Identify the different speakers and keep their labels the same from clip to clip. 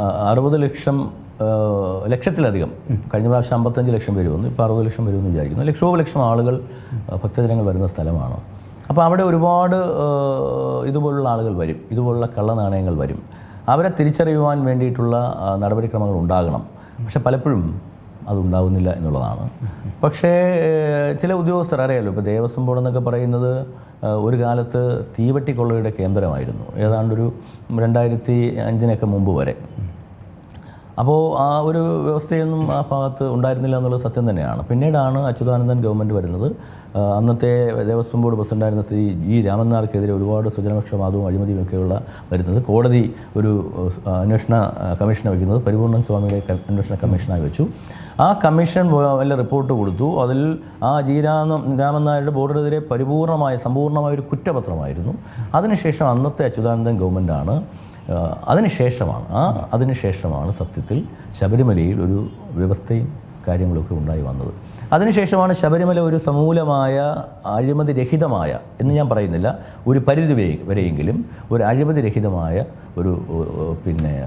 Speaker 1: അറുപത് ലക്ഷം ലക്ഷത്തിലധികം. കഴിഞ്ഞ പ്രാവശ്യം അമ്പത്തഞ്ച് ലക്ഷം പേര് വന്നു. ഇപ്പോൾ അറുപത് ലക്ഷം വരുമെന്ന് വിചാരിക്കുന്നു. ലക്ഷോപലക്ഷം ആളുകൾ ഭക്തജനങ്ങൾ വരുന്ന സ്ഥലമാണ്. അപ്പോൾ അവിടെ ഒരുപാട് ഇതുപോലുള്ള ആളുകൾ വരും. ഇതുപോലുള്ള കള്ളനാണയങ്ങൾ വരും. അവരെ തിരിച്ചറിയുവാൻ വേണ്ടിയിട്ടുള്ള നടപടിക്രമങ്ങൾ ഉണ്ടാകണം. പക്ഷെ പലപ്പോഴും അതുണ്ടാവുന്നില്ല എന്നുള്ളതാണ്. പക്ഷേ ചില ഉദ്യോഗസ്ഥർ അറിയാലോ ഇപ്പോൾ ദേവസ്വം ബോർഡ് എന്നൊക്കെ പറയുന്നത് ഒരു കാലത്ത് തീവട്ടിക്കൊള്ളയുടെ കേന്ദ്രമായിരുന്നു. ഏതാണ്ടൊരു രണ്ടായിരത്തി അഞ്ചിനൊക്കെ മുമ്പ് വരെ. അപ്പോൾ ആ ഒരു വ്യവസ്ഥയൊന്നും ആ ഭാഗത്ത് ഉണ്ടായിരുന്നില്ല എന്നുള്ളത് സത്യം തന്നെയാണ്. പിന്നീടാണ് അച്യുതാനന്ദൻ ഗവൺമെന്റ് വരുന്നത്. അന്നത്തെ ദേവസ്വം ബോർഡ് പ്രസിഡന്റായിരുന്ന ശ്രീ ജി രാമനാർക്കെതിരെ ഒരുപാട് സുജനപക്ഷപാതവും അഴിമതിയും ഒക്കെയുള്ള വരുന്നത്. കോടതി ഒരു അന്വേഷണ കമ്മീഷനെ വയ്ക്കുന്നത് പരിപൂർണൻ സ്വാമിയുടെ അന്വേഷണ കമ്മീഷനായി വെച്ചു. ആ കമ്മീഷൻ വല്ല റിപ്പോർട്ട് കൊടുത്തു. അതിൽ ആ ജി രാമ രാമൻ നായരുടെ ബോർഡിനെതിരെ പരിപൂർണമായ സമ്പൂർണമായ ഒരു കുറ്റപത്രമായിരുന്നു. അതിനുശേഷം അന്നത്തെ അച്യുതാനന്ദൻ ഗവൺമെന്റാണ് അതിനുശേഷമാണ് ആ അതിനുശേഷമാണ് സത്യത്തിൽ ശബരിമലയിൽ ഒരു വ്യവസ്ഥയും കാര്യങ്ങളൊക്കെ ഉണ്ടായി വന്നത്. അതിനുശേഷമാണ് ശബരിമല ഒരു സമൂലമായ അഴിമതി രഹിതമായ എന്ന് ഞാൻ പറയുന്നില്ല ഒരു പരിധി വരെ- വരെയെങ്കിലും ഒരു അഴിമതി രഹിതമായ ഒരു പിന്നെ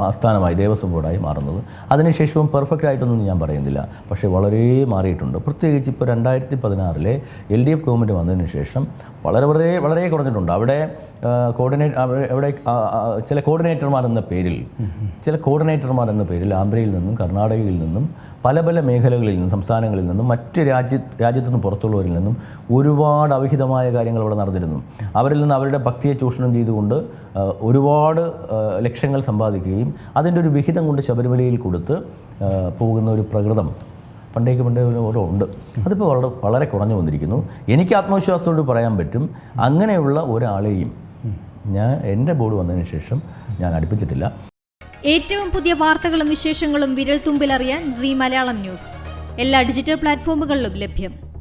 Speaker 1: ആസ്ഥാനമായി ദേവസ്വം ബോർഡായി മാറുന്നത്. അതിനുശേഷവും പെർഫെക്റ്റ് ആയിട്ടൊന്നും ഞാൻ പറയുന്നില്ല. പക്ഷേ വളരെ മാറിയിട്ടുണ്ട്. പ്രത്യേകിച്ച് ഇപ്പോൾ രണ്ടായിരത്തി പതിനാറിലെ എൽ ഡി എഫ് ഗവൺമെന്റ് വന്നതിന് ശേഷം വളരെ വളരെ വളരെ കുറഞ്ഞിട്ടുണ്ട്. അവിടെ കോർഡിനേറ്റ് അവിടെ ചില കോർഡിനേറ്റർമാർ എന്ന പേരിൽ ചില കോർഡിനേറ്റർമാർ എന്ന പേരിൽ ആന്ധ്രയിൽ നിന്നും കർണാടകയിൽ നിന്നും പല പല മേഖലകളിൽ നിന്നും സംസ്ഥാനങ്ങളിൽ നിന്നും മറ്റ് രാജ്യ രാജ്യത്തു നിന്ന് പുറത്തുള്ളവരിൽ നിന്നും ഒരുപാട് അവിഹിതമായ കാര്യങ്ങൾ അവിടെ നടന്നിരുന്നു. അവരിൽ നിന്ന് അവരുടെ ഭക്തിയെ ചൂഷണം ചെയ്തുകൊണ്ട് ഒരുപാട് ലക്ഷ്യങ്ങൾ ലക്ഷങ്ങൾ സമ്പാദിക്കുകയും അതിന്റെ ഒരു വിഹിതം കൊണ്ട് ശബരിമലയിൽ കൊടുത്ത് പോകുന്ന ഒരു പ്രകൃതം പണ്ടേക്ക് പണ്ടേ ഓരോ ഉണ്ട്. അതിപ്പോൾ വളരെ വളരെ കുറഞ്ഞു വന്നിരിക്കുന്നു. എനിക്ക് ആത്മവിശ്വാസത്തോട് പറയാൻ പറ്റും അങ്ങനെയുള്ള ഒരാളെയും ഞാൻ എന്റെ ബോർഡ് വന്നതിന് ശേഷം ഞാൻ അടുപ്പിച്ചിട്ടില്ല.
Speaker 2: ഏറ്റവും പുതിയ വാർത്തകളും വിശേഷങ്ങളും വിരൽ തുമ്പിലറിയാൻ സി മലയാളം ന്യൂസ്. എല്ലാ ഡിജിറ്റൽ പ്ലാറ്റ്ഫോമുകളിലും ലഭ്യം.